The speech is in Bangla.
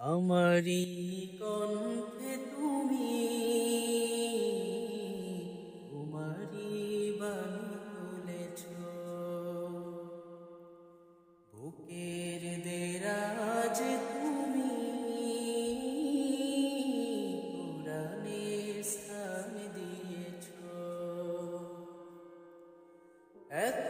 আমারই কণ্ঠে তুমি তোমারই বাণী তুলেছ। বুকের দেরাজ তুমি কোরআনের স্থান দিয়েছ। এত